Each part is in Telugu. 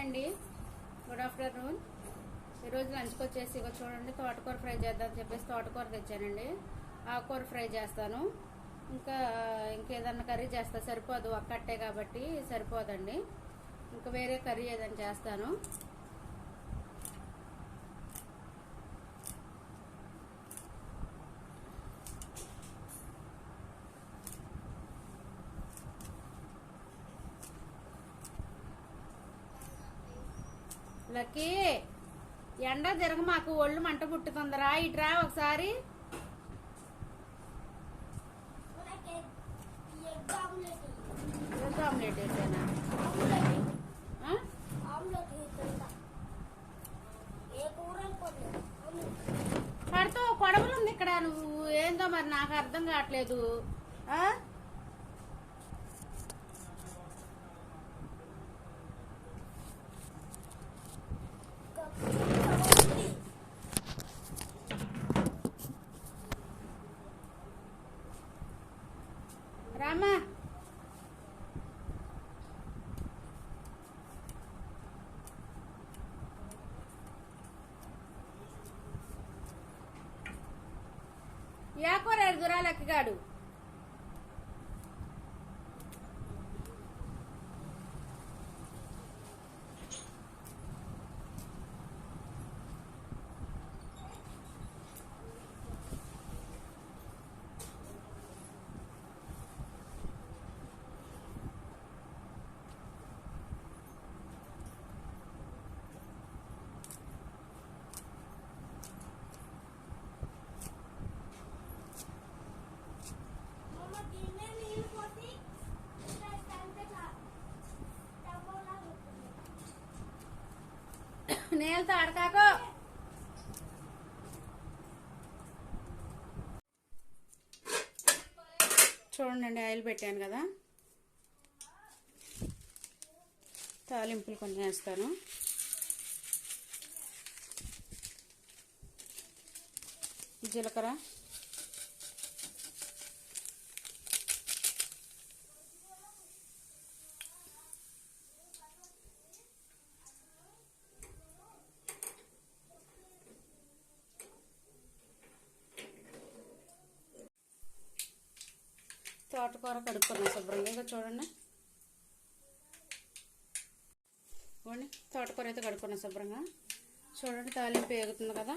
అండి. గుడ్ ఆఫ్టర్నూన్ ఈరోజు లంచ్కి వచ్చేసి ఇక చూడండి తోటకూర ఫ్రై చేద్దాం చెప్పేసి తోటకూర తెచ్చానండి. ఆకుకూర ఫ్రై చేస్తాను. ఇంకా ఇంకేదన్నా కర్రీ చేస్తా సరిపోదు ఒక్కటే కాబట్టి సరిపోదండి. ఇంకా వేరే కర్రీ ఏదైనా చేస్తాను. ఎండ తిరగ మాకు ఒళ్ళు మంట పుట్టుతుందరా. ఇట్రా ఒకసారి. ఆమ్లెట్ వేసానా? పడుతూ కొడవలు ఉంది ఇక్కడ. నువ్వు ఏందో మరి నాకు అర్థం కావట్లేదు. গাঢ় నేలతో ఆడకాకో. చూడండి ఆయిల్ పెట్టాను కదా. తాలింపులు కొన్ని వేస్తాను. జీలకర్ర తోటకూర కడుక్కున్నాను శుభ్రంగా ఇక చూడండి చూడండి తోటకూర అయితే కడుక్కున్నాను శుభ్రంగా చూడండి తాలింపు వేగుతుంది కదా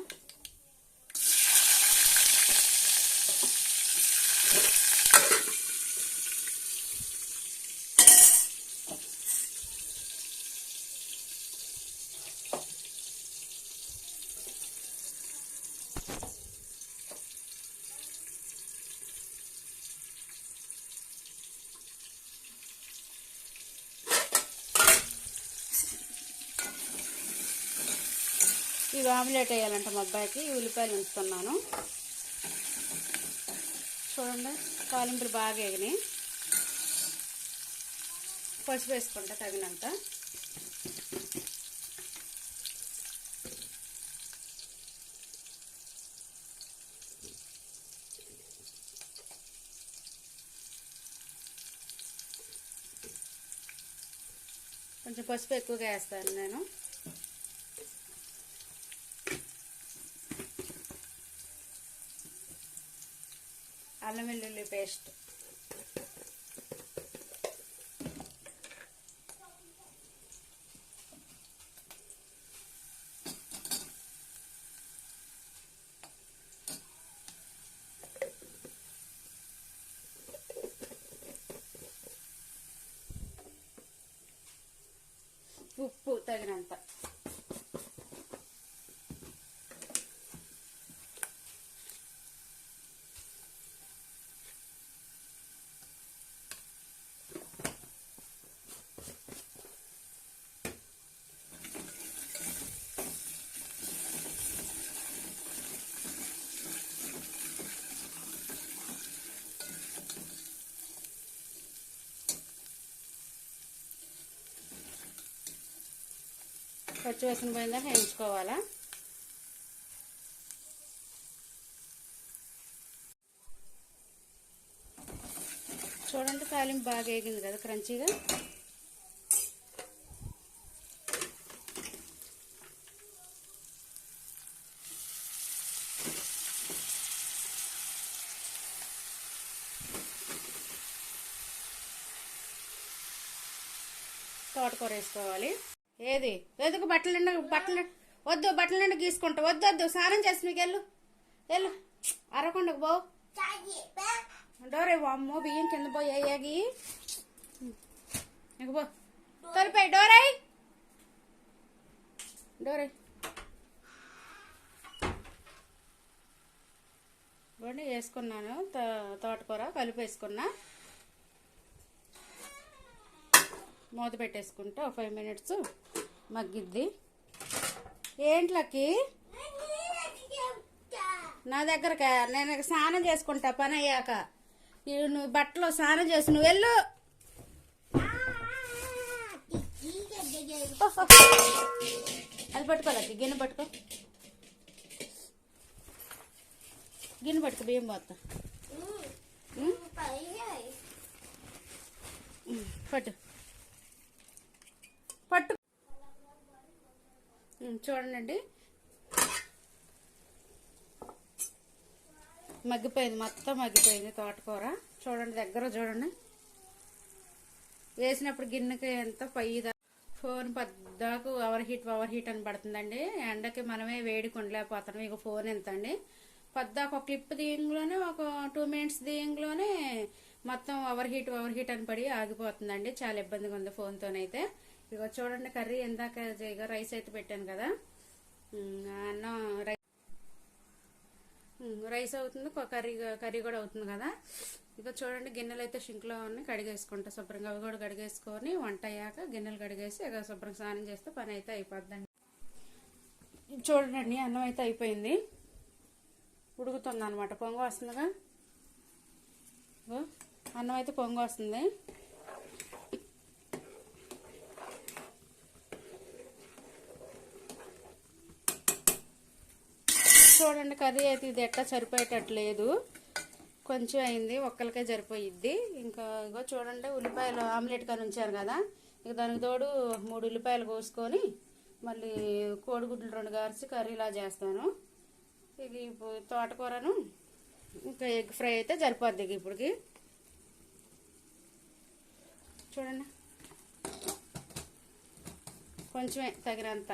ఇవి ఆమ్లెట్ వేయాలంట మా అబ్బాయికి ఉల్లిపాయలు ఉంచుతున్నాను. చూడండి తాలింపులు బాగా ఎగినాయి. పసుపు వేసుకుంటా తగినంత. కొంచెం పసుపు ఎక్కువగా వేస్తాను నేను. అల్లం వెల్లుల్లి పేస్ట్. పచ్చివాసన పోయిందా వేయించుకోవాలా? చూడండి తాలింపు బాగా వేగింది కదా క్రంచీగా. తోటకూర వేసుకోవాలి. ఏది? ఎందుకు బట్టలు నిండా బట్టలు వద్దు బట్టలు నిండా గీసుకుంటా. వద్దు వద్దు స్నానం చేసి మీకు వెళ్ళు. వెళ్ళు. అరకొండకు పో. డోరే అమ్మో బియ్యం కింద పోయి అయ్యాగి ఇక పో. తొలిపోయి. డోరై. డోరై. ఇవ్వండి వేసుకున్నాను. తో- తోటకూర కలిపి వేసుకున్నా. మూత పెట్టేసుకుంటా. Five minutes. మగ్గిద్ది. ఏంట్లకి నా దగ్గరకా? నేను స్నానం చేసుకుంటా పని అయ్యాక. నువ్వు బట్టలు స్నానం చేసి నువ్వు వెళ్ళు. అది పట్టుకోలేదు గిన్నె పట్టుకో. గిన్నె పట్టుకో బియ్యం పోతా పట్టు. చూడండి మగ్గిపోయింది మొత్తం మగ్గిపోయింది తోటకూర. చూడండి దగ్గర చూడండి. వేసినప్పుడు గిన్నెకి ఎంత పైదా ఫోన్ పద్దాకు ఓవర్ హీట్ ఓవర్ హీట్ అని పడుతుందండి. ఎండకి మనమే వేడి కొండలేకపోతున్నాం ఇక ఫోన్ ఎంత అండి పద్దాకు ఒక క్లిప్ దీయంలోనే ఒక టూ మినిట్స్ దీయంలోనే మొత్తం ఓవర్ హీట్ ఓవర్ హీట్ అని పడి ఆగిపోతుందండి. చాలా ఇబ్బందిగా ఉంది ఫోన్తోనైతే. ఇదిగో చూడండి కర్రీ ఇందాక ఇక రైస్ అయితే పెట్టాను కదా. అన్నం రై రైస్ అవుతుంది కర్రీ కర్రీ కూడా అవుతుంది కదా. ఇక చూడండి గిన్నెలు అయితే షింక్లో ఉన్నాయి కడిగేసుకుంటా శుభ్రంగా. అవి కూడా కడిగేసుకొని వంట అయ్యాక గిన్నెలు కడిగేసి ఇక శుభ్రంగా స్నానం చేస్తే పని అయితే అయిపోద్దండి. చూడండి అన్నం అయితే అయిపోయింది. ఉడుకుతుంది అనమాట పొంగు వస్తుందిగా. అన్నం అయితే పొంగ వస్తుంది. చూడండి కర్రీ అయితే ఇది ఎట్టా సరిపోయేటట్లేదు. కొంచెం అయింది ఒక్కరికే సరిపోయిద్ది. ఇంకా ఇగో చూడండి ఉల్లిపాయలు ఆమ్లెట్ కానీ ఉంచాను కదా. ఇక దానికి తోడు మూడు ఉల్లిపాయలు కోసుకొని మళ్ళీ కోడిగుడ్లు రెండు గారిసి కర్రీలా చేస్తాను. ఇది ఇప్పుడు తోటకూరను ఇంకా ఎగ్ ఫ్రై అయితే సరిపోద్ది ఇప్పటికి. చూడండి. కొంచెమే తగినంత.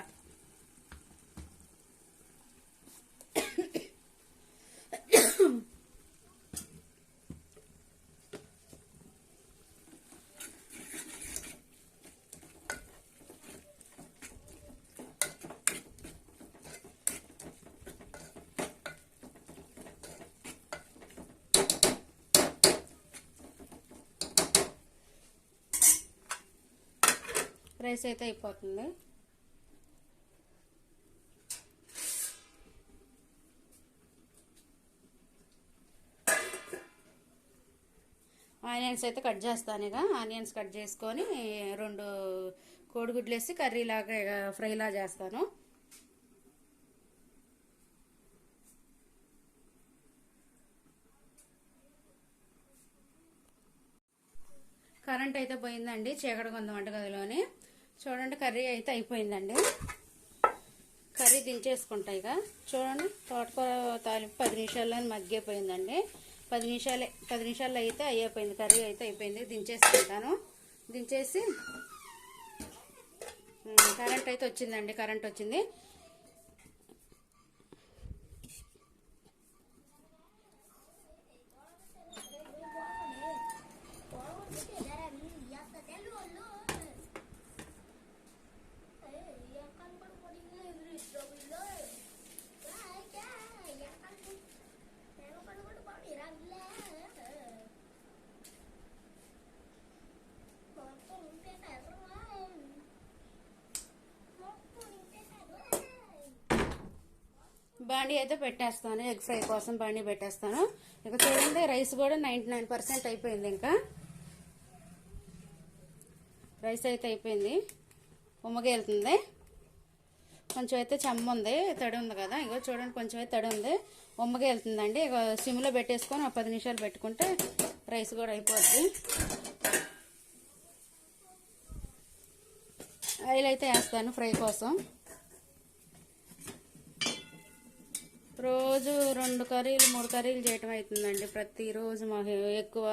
రైస్ అయితే అయిపోతుంది. ఆనియన్స్ అయితే కట్ చేస్తాను ఇక. ఆనియన్స్ కట్ చేసుకొని రెండు కోడిగుడ్లు వేసి కర్రీలాగా ఫ్రైలా చేస్తాను. కరెంట్ అయితే పోయిందండి చీకటి కొంత వంటగదిలోని చూడండి కర్రీ అయితే అయిపోయిందండి. కర్రీ దించేసుకుంటాయి ఇక. చూడండి తోటకూర తాలింపు పది నిమిషాల్లో మగ్గిపోయిందండి. పది నిమిషాలే పది నిమిషాల్లో అయితే అయిపోయింది కర్రీ అయితే అయిపోయింది దించేసుకుంటాను. దించేసి కరెంట్ అయితే వచ్చిందండి కరెంట్ వచ్చింది. బాండీ అయితే పెట్టేస్తాను ఎగ్ ఫ్రై కోసం బాండీ పెట్టేస్తాను. ఇక చూడండి రైస్ కూడా నైంటీ నైన్ పర్సెంట్ అయిపోయింది ఇంకా. రైస్ అయితే అయిపోయింది. ఉమ్మగా వెళ్తుంది. కొంచెం అయితే చెమ్మ ఉంది తడి ఉంది కదా. ఇగో చూడండి కొంచెం అయితే తడి ఉంది. ఉమ్మగా వెళ్తుందండి. ఇక సిమ్లో పెట్టేసుకొని ఒక పది నిమిషాలు పెట్టుకుంటే రైస్ కూడా అయిపోద్ది. ఆయిల్ అయితే వేస్తాను ఫ్రై కోసం. రోజు రెండు కర్రీలు మూడు కర్రీలు చేయటం అవుతుందండి ప్రతిరోజు మాకు ఎక్కువ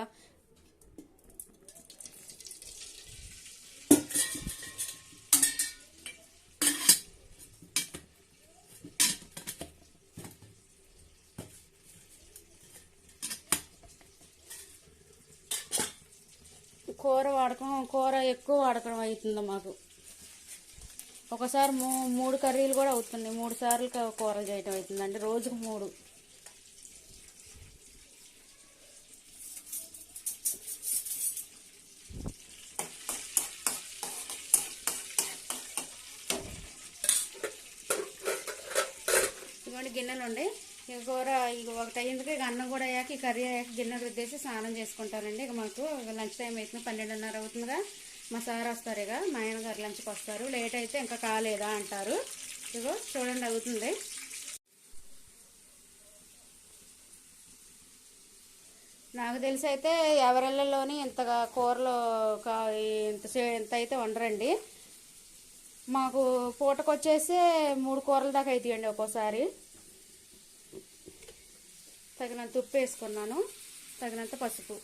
కూర వాడకం కూర ఎక్కువ వాడకం అవుతుంది మాకు. ఒకసారి మూ మూడు కర్రీలు కూడా అవుతుంది మూడు సార్లు కూరలు చేయటం అవుతుందండి రోజుకు మూడు. ఇదిగోండి గిన్నెలు ఉండి ఇక కూర ఇక ఒకటి అయ్యేందుకు ఇక అన్నం కూడా అయ్యాక ఈ కర్రీ అయ్యాక గిన్నెలు రుద్దేసి స్నానం చేసుకుంటానండి. ఇక మాకు లంచ్ టైం అవుతుంది పన్నెండున్నర అవుతుందిగా మా సార్ వస్తారు ఇక మా ఆయన గారు లంచ్కి వస్తారు. లేట్ అయితే ఇంకా కాలేదా అంటారు. ఇగో చూడండి అవుతుంది. నాకు తెలిసి అయితే ఎవరెళ్ళలోని ఇంతగా కూరలు కా ఇంత ఇంత అయితే వండరండి. మాకు పూటకు వచ్చేసి మూడు కూరల దాకా అవుతాయండి ఒక్కోసారి. తగినంత ఉప్పు వేసుకున్నాను. తగినంత పసుపు.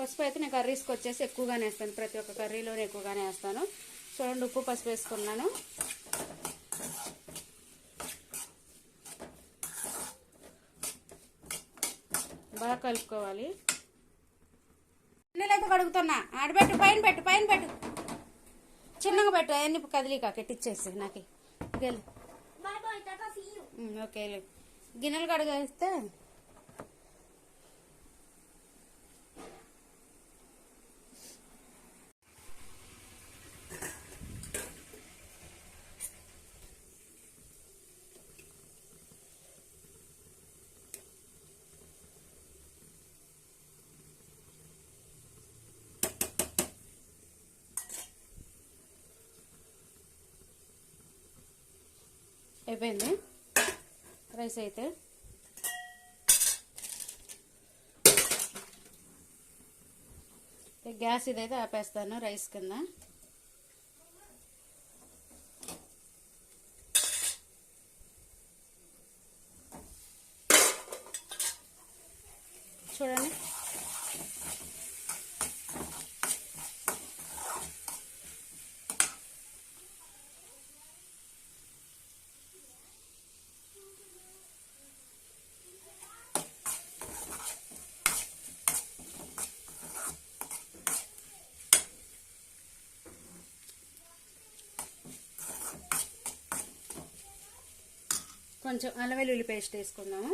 పసుపు అయితే నేను కర్రీస్కి వచ్చేసి ఎక్కువగానే వేస్తాను. ప్రతి ఒక్క కర్రీలోనే ఎక్కువగానే వేస్తాను. చూడండి ఉప్పు పసుపు వేసుకున్నాను. బాగా కలుపుకోవాలి. నీళ్ళైతే కడుగుతున్నా? ఆడబెట్టు పైన పెట్టు పైన పెట్టు. చిన్నగా పెట్టు అవన్నీ కదిలీకా కెట్టిచ్చేసి నాకు. ఓకే గిన్నెలు కడిగేస్తే అయిపోయింది రైస్ అయితే. గ్యాస్ ఇదైతే ఆపేస్తాను రైస్ కింద చూడండి కొంచెం అల్లం వెల్లుల్లి పేస్ట్ వేసుకుందాము.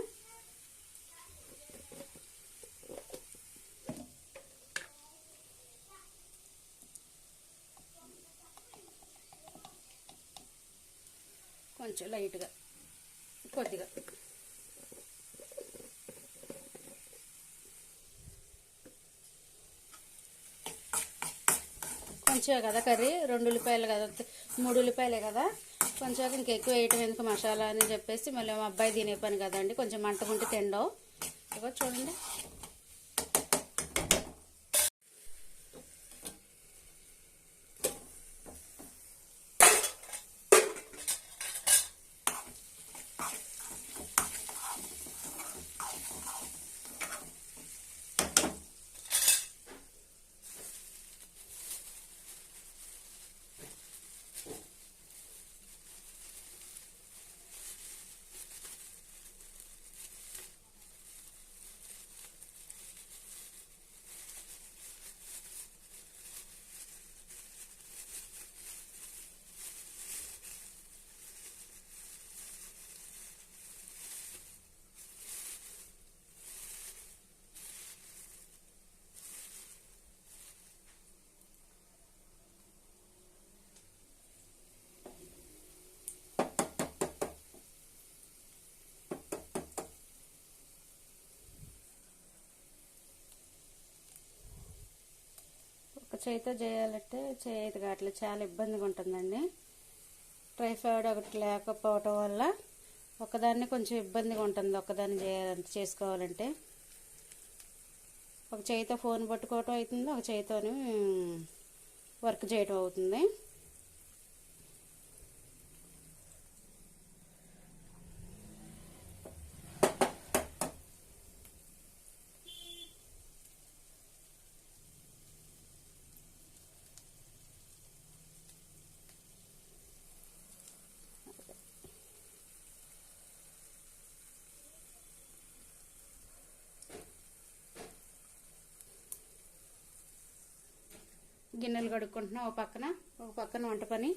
కొంచెం లైట్గా కొద్దిగా. కొంచెం కదా కర్రీ రెండు ఉల్లిపాయలు కదా మూడు ఉల్లిపాయలే కదా. కొంచెం ఇంకా ఎక్కువ వేయటం ఎందుకు మసాలా అని చెప్పేసి మళ్ళీ మా అబ్బాయి తినే పని కదండి కొంచెం మంటకుంటే తిండవు ఇగో చూడండి. ఒక చేయాలంటే చేయదు అట్లా చాలా ఇబ్బందిగా ఉంటుందండి. ట్రైఫాయిడ్ ఒకటి లేకపోవటం వల్ల ఒకదాన్ని కొంచెం ఇబ్బందిగా ఉంటుంది. ఒకదాన్ని చేయాలంటే చేసుకోవాలంటే ఒక చేయితో ఫోన్ పట్టుకోవటం అవుతుంది ఒక చేయితోని వర్క్ చేయటం అవుతుంది. గిన్నెలు కడుక్కుంటున్నా ఒక పక్కన. ఒక పక్కన వంట పని.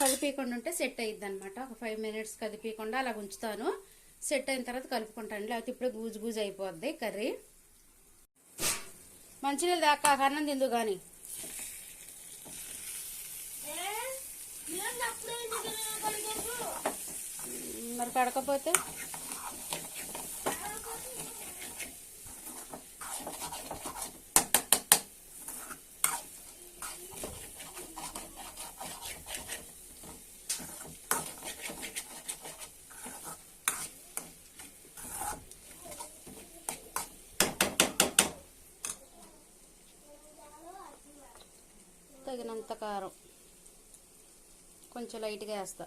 కదిపీయకుండా ఉంటే సెట్ అయ్యిద్ది అనమాట ఒక ఫైవ్ మినిట్స్ కదిపీయకుండా అలా ఉంచుతాను. సెట్ అయిన తర్వాత కలుపుకుంటాను. లేకపోతే ఇప్పుడే గూజు గూజు అయిపోద్ది కర్రీ. మంచినీళ్ళు దాకా అన్నం తిందు కానీ మరి కడకపోతే తగినంత కారం. కొంచెం లైట్గా వేస్తా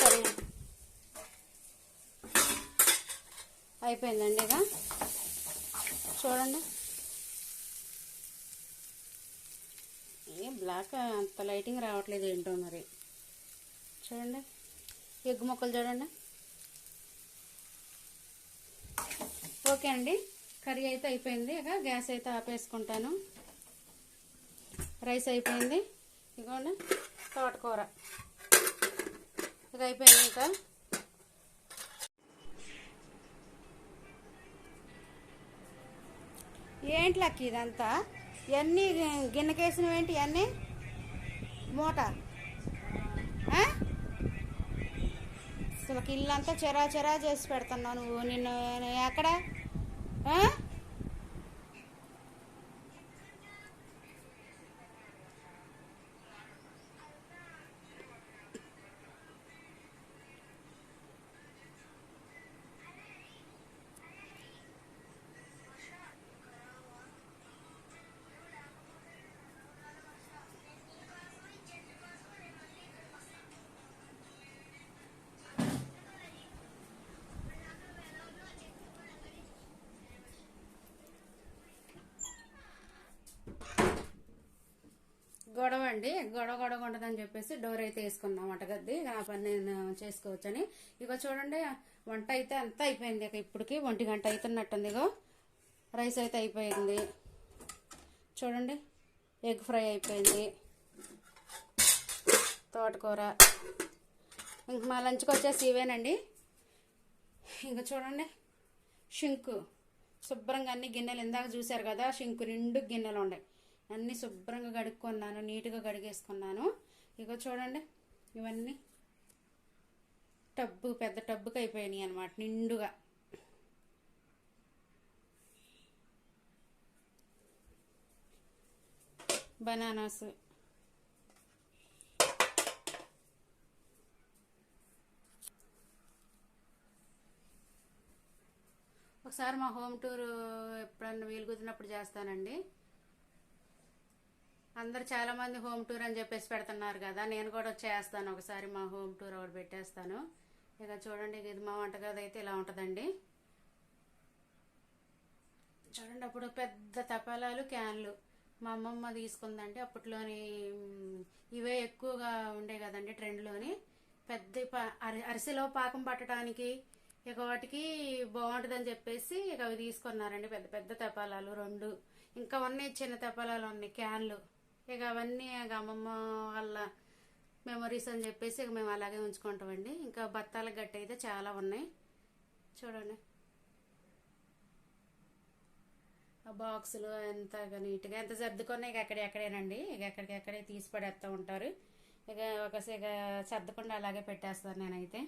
కర్రీ అయిపోయిందండి ఇక. చూడండి. ఏ బ్లాక్ అంత లైటింగ్ రావట్లేదు ఏంటో మరి. చూడండి. ఎగ్గు మొక్కలు చూడండి. ఓకే అండి. కర్రీ అయితే అయిపోయింది. ఇక గ్యాస్ అయితే ఆపేసుకుంటాను. రైస్ అయిపోయింది. ఇదిగోండి తోటకూర. ఇది అయిపోయింది ఇంకా. ఏంటి లక్కి ఇదంతా? ఇవన్నీ గిన్నెకేసినవేంటి ఇవన్నీ మూట అసలు ఇల్లంతా చెరా చెరా చేసి పెడుతున్నావు నువ్వు నిన్ను ఎక్కడ? అండి గొడవ గొడవ ఉండదని చెప్పేసి డోర్ అయితే వేసుకున్నాం వంటగద్ది ఇక నా పని నేను చేసుకోవచ్చని. ఇగో చూడండి వంట అయితే అంతా అయిపోయింది ఇక ఇప్పటికి. ఒంటి గంట అవుతున్నట్టుంది ఇగో. రైస్ అయితే అయిపోయింది. చూడండి ఎగ్ ఫ్రై అయిపోయింది. తోటకూర. ఇంక మా లంచ్కి వచ్చేసి ఇవేనండి. ఇంకా చూడండి షింకు. శుభ్రంగా అన్ని గిన్నెలు ఇందాక చూశారు కదా షింకు రెండు గిన్నెలు ఉన్నాయి అన్నీ శుభ్రంగా కడుక్కున్నాను నీట్గా కడిగేసుకున్నాను. ఇగో చూడండి ఇవన్నీ టబ్బు పెద్ద టబ్బుకి అయిపోయినాయి అనమాట నిండుగా. బనానాస్. ఒకసారి మా హోమ్ టూర్ ఎప్పుడన్నా వీలు కుదిరినప్పుడు చేస్తానండి. అందరు చాలా మంది హోమ్ టూర్ అని చెప్పేసి పెడుతున్నారు కదా. నేను కూడా చేస్తాను. ఒకసారి మా హోమ్ టూర్ ఒకటి పెట్టేస్తాను. ఇక చూడండి ఇది మా వంటగది అయితే ఇలా ఉంటుందండి. చూడండి అప్పుడు పెద్ద తపాలాలు క్యాన్లు మా అమ్మమ్మ తీసుకుందంటే అప్పట్లోని ఇవే ఎక్కువగా ఉండే కదండి ట్రెండ్లోని. పెద్ద పా- అరి అరిసెలో పాకం పట్టడానికి ఇక వాటికి బాగుంటుందని చెప్పేసి ఇక అవి తీసుకున్నారండి. పెద్ద పెద్ద తపాలాలు రెండు. ఇంకా ఉన్నాయి చిన్న తపాలాలు ఉన్నాయి క్యాన్లు. ఇక అవన్నీ ఇక అమ్మమ్మ వాళ్ళ మెమరీస్ అని చెప్పేసి ఇక మేము అలాగే ఉంచుకుంటామండి. ఇంకా బత్తాల గట్టి అయితే చాలా ఉన్నాయి. చూడండి. ఆ బాక్సులు ఎంత నీట్గా ఎంత సర్దుకున్నా ఇక ఎక్కడెక్కడేనండి ఇక ఎక్కడికి ఎక్కడే తీసి పడేస్తూ ఉంటారు. ఇక ఒకసారి ఇక సర్దకుండా అలాగే పెట్టేస్తాను నేనైతే.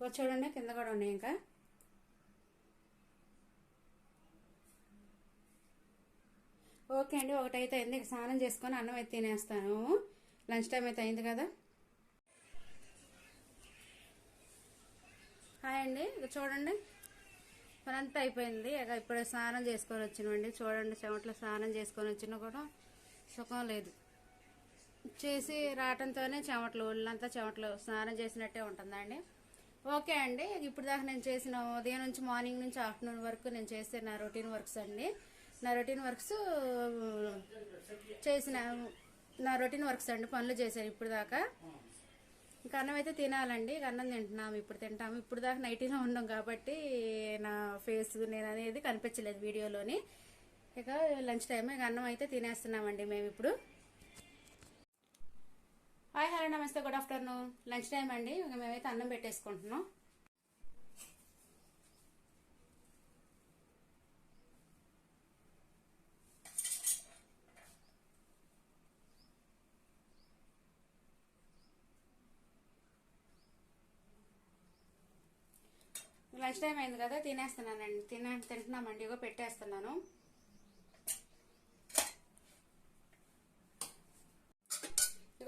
ఇంకో చూడండి కింద కూడా ఉన్నాయి ఇంకా. ఓకే అండి ఒకటైతే అయింది. స్నానం చేసుకొని అన్నం అయితే తినేస్తాను. లంచ్ టైం అయితే అయింది కదా. హాయ్ అండి ఇక చూడండి. పనంతా అయిపోయింది. ఇక ఇప్పుడే స్నానం చేసుకొని వచ్చినామండి. చూడండి చెమట్లో స్నానం చేసుకొని వచ్చినా కూడా సుఖం లేదు. చేసి రావటంతోనే చెమటలు ఒళ్ళంతా చెమటలు. స్నానం చేసినట్టే ఉంటుందండి ఓకే అండి. ఇప్పుడు దాకా నేను చేసిన ఉదయం నుంచి మార్నింగ్ నుంచి ఆఫ్టర్నూన్ వరకు నేను చేసే నా రొటీన్ వర్క్స్ అండి. నా రొటీన్ వర్క్స్ చేసిన నా రొటీన్ వర్క్స్ అండి. పనులు చేశాను ఇప్పుడు దాకా. ఇంకా అన్నం అయితే తినాలండి. అన్నం తింటున్నాము ఇప్పుడు తింటాము. ఇప్పుడు దాకా నైటీలో ఉన్నాం కాబట్టి నా ఫేస్ నేను అనేది కనిపించలేదు వీడియోలోని. ఇక లంచ్ టైం ఇక అన్నం అయితే తినేస్తున్నామండి మేము ఇప్పుడు. Hi hello namaste good afternoon. Lunch time అండి. ఇక మేమైతే అన్నం పెట్టేసుకుంటున్నాం. లంచ్ టైం అయింది కదా తినేస్తున్నానండి. తిన తింటున్నామండి ఇగో పెట్టేస్తున్నాను.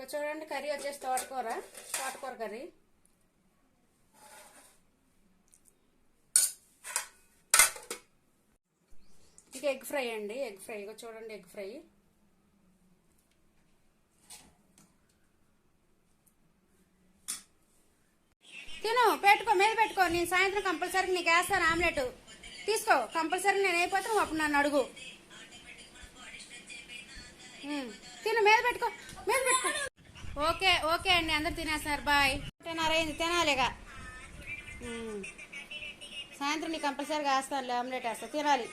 ఇక చూడండి కర్రీ వచ్చేసి తోటకూర తోటకూర కర్రీ. ఇక ఎగ్ ఫ్రై అండి ఎగ్ ఫ్రై. ఇక చూడండి ఎగ్ ఫ్రై. తిను పెట్టుకో మీద పెట్టుకో. నేను సాయంత్రం కంపల్సరీ నీకు వేస్తాను ఆమ్లెట్. తీసుకో కంపల్సరీ నేను అయిపోతే నువ్వు అప్పుడు నన్ను అడుగు. తిను మీద పెట్టుకో మీద పెట్టుకో. ఓకే ఓకే అండి అందరు తినేస్తున్నారు బాయ్. తినారైంది తినాలిగా. సాయంత్రం నీకు కంపల్సరీగా వేస్తాను ఆమ్లెట్ వేస్తా తినాలి.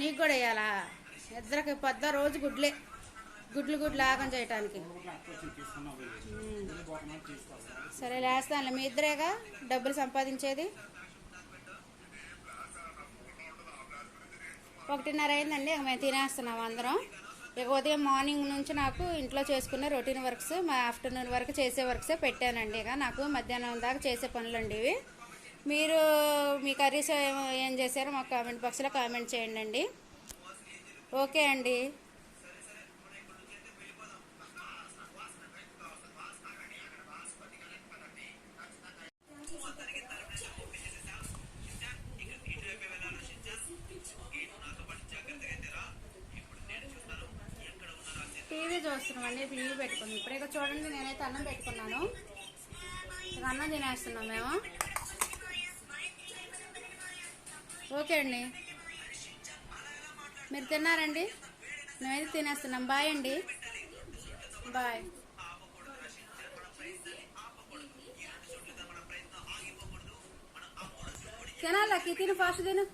నీకు కూడా వేయాలా? ఇద్దరికి పెద్ద రోజు గుడ్లే. గుడ్లు గుడ్లు ఆగం చేయటానికి. సరే లేస్తానులే. మీ ఇద్దరేగా డబ్బులు సంపాదించేది? ఒకటిన్నర అయిందండి మేము తినేస్తున్నాం అందరం. ఇక ఉదయం మార్నింగ్ నుంచి నాకు ఇంట్లో చేసుకునే రొటీన్ వర్క్స్ మా ఆఫ్టర్నూన్ వరకు చేసే వర్క్సే పెట్టానండి. ఇక నాకు మధ్యాహ్నం దాకా చేసే పనులండి ఇవి. మీరు మీ కర్రీస్ ఏం- ఏం చేశారో మాకు కామెంట్ బాక్స్లో కామెంట్ చేయండి అండి ఓకే అండి. టీవీ చూస్తున్నామండి టీవీ పెట్టుకుంది. ఇప్పుడు ఇక చూడండి నేనైతే అన్నం పెట్టుకున్నాను. ఇక అన్నం తినేస్తున్నాం మేము. ఓకే అండి. మీరు తిన్నారండి? మేమైతే తినేస్తున్నాం. బాయ్ అండి. బాయ్. తినాలి తిను ఫాస్ట్ తిను.